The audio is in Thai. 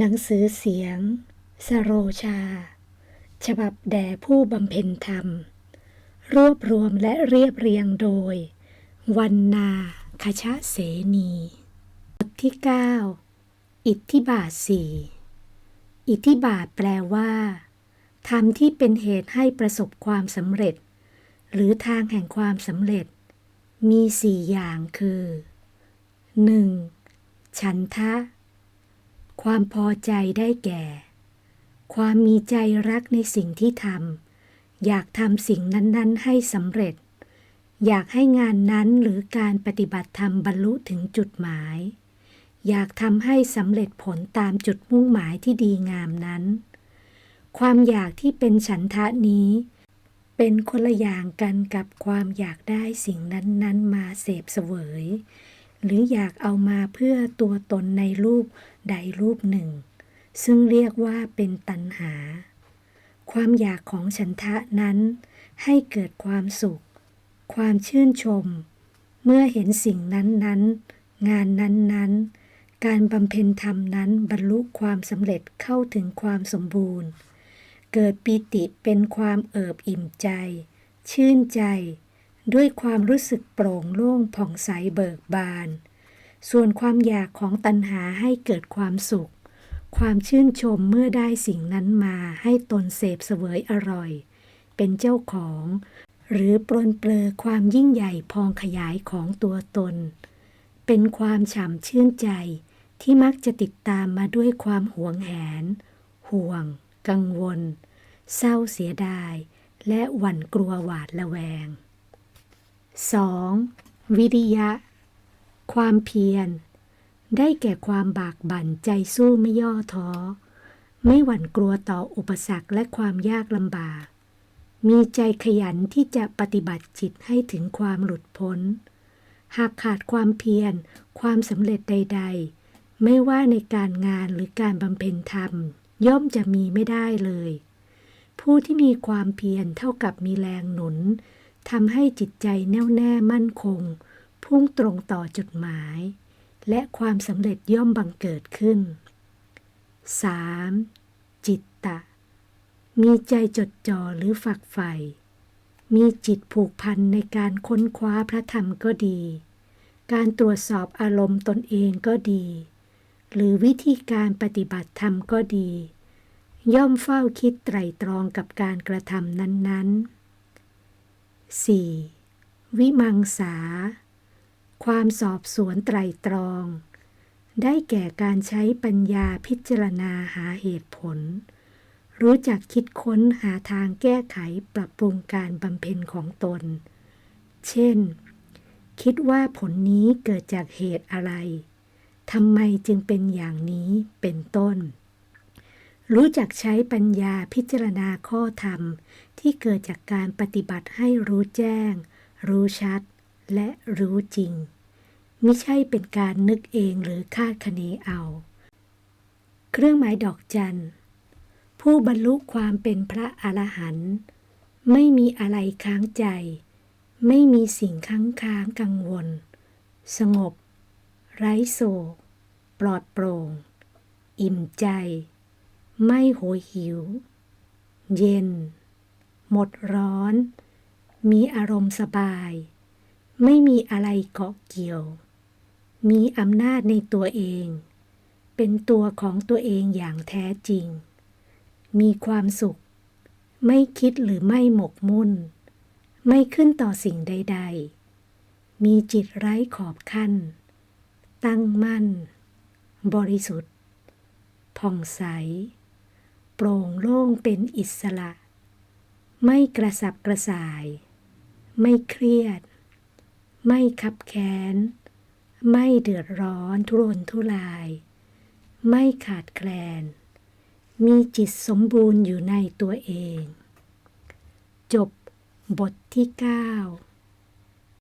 หนังสือเสียง สโรชา ฉบับแด่ผู้บำเพ็ญธรรม รวบรวมและเรียบเรียงโดย วันนาคชะเสนีบทที่ 9 อิทธิบาทสี่อิทธิบาทแปลว่าธรรมที่เป็นเหตุให้ประสบความสำเร็จ หรือทางแห่งความสำเร็จ มีสี่อย่างคือ 1. ฉันทะ ความพอใจได้แก่ ความมีใจรักในสิ่งที่ทำอยากทำสิ่งนั้น ๆ ให้สำเร็จ อยากให้งานนั้นหรือการปฏิบัติธรรมบรรลุถึงจุดหมาย อยากทำให้สำเร็จผลตามจุดมุ่งหมายที่ดีงามนั้น ความอยากที่เป็นฉันทะนี้ เป็นคนละอย่างกันกับความอยากได้สิ่งนั้น ๆ มาเสพเสวย หรืออยากเอามาเพื่อตัวตนในรูปใดรูปหนึ่ง ซึ่งเรียกว่าเป็นตัณหา ความอยากของฉันทะนั้นให้เกิดความสุข ความชื่นชม เมื่อเห็นสิ่งนั้นๆงานนั้นๆการบำเพ็ญธรรมนั้นบรรลุความสำเร็จเข้าถึงความสมบูรณ์ เกิดปีติเป็นความเอิบอิ่มใจ ชื่นใจ ด้วยความรู้สึกโปร่งโล่งผ่องใสเบิกบาน ส่วนความอยากของตัณหาให้เกิดความสุข ความชื่นชมเมื่อได้สิ่งนั้นมาให้ตนเสพเสวยอร่อย เป็นเจ้าของ หรือปลนเปลือความยิ่งใหญ่พองขยายของตัวตน เป็นความฉ่ำชื่นใจที่มักจะติดตามมาด้วยความหวงแหน ห่วง กังวล เศร้าเสียดาย และหวั่นกลัวหวาดระแวง 2. วิริยะ ความเพียร ได้แก่ความบากบั่นใจสู้ไม่ย่อท้อ ไม่หวั่นกลัวต่ออุปสรรคและความยากลำบาก มีใจขยันที่จะปฏิบัติจิตให้ถึงความหลุดพ้น หากขาดความเพียร ความสำเร็จใด ๆ ไม่ว่าในการงานหรือการบำเพ็ญธรรม ย่อมจะมีไม่ได้เลย ผู้ที่มีความเพียรเท่ากับมีแรงหนุน ทำให้จิตใจแน่วแน่มั่นคง พุ่งตรงต่อจุดหมาย และความสำเร็จย่อมบังเกิดขึ้น 3. จิตตะ มีใจจดจ่อหรือฝักใฝ่มีจิตผูกพันในการค้นคว้าพระธรรมก็ดี การตรวจสอบอารมณ์ตนเองก็ดี หรือวิธีการปฏิบัติธรรมก็ดี ย่อมเฝ้าคิดไตรตรองกับการกระทำนั้นๆ 4. วิมังสา ความสอบสวนไตรตรอง ได้แก่การใช้ปัญญาพิจารณาหาเหตุผล รู้จักคิดค้นหาทางแก้ไขปรับปรุงการบำเพ็ญของตน เช่น คิดว่าผลนี้เกิดจากเหตุอะไรทำไมจึงเป็นอย่างนี้เป็นต้น รู้จักใช้ปัญญาพิจารณาข้อธรรม ที่เกิดจากการปฏิบัติให้รู้แจ้ง รู้ชัด และรู้จริงไม่ใช่เป็นการนึกเองหรือคาดคะเนเอา เครื่องหมายดอกจัน ผู้บรรลุความเป็นพระอรหันต์ไม่มีอะไรค้างใจ ไม่มีสิ่งค้างค้างกังวล สงบ ไร้โศก ปลอดโปร่ง อิ่มใจ ไม่โหยหิว เย็น หมดร้อน มีอารมณ์สบาย ไม่มีอะไรเกาะเกี่ยว มีอำนาจในตัวเอง เป็นตัวของตัวเองอย่างแท้จริง มีความสุข ไม่คิดหรือไม่หมกมุ่น ไม่ขึ้นต่อสิ่งใด ๆ มีจิตไร้ขอบขั้น ตั้งมั่น บริสุทธิ์ผ่องใส โปร่งโล่งเป็นอิสระ ไม่กระสับกระส่าย ไม่เครียด ไม่ขับแค้น ไม่เดือดร้อนทุรนทุราย ไม่ขาดแคลน มีจิตสมบูรณ์อยู่ในตัวเอง จบบทที่ 9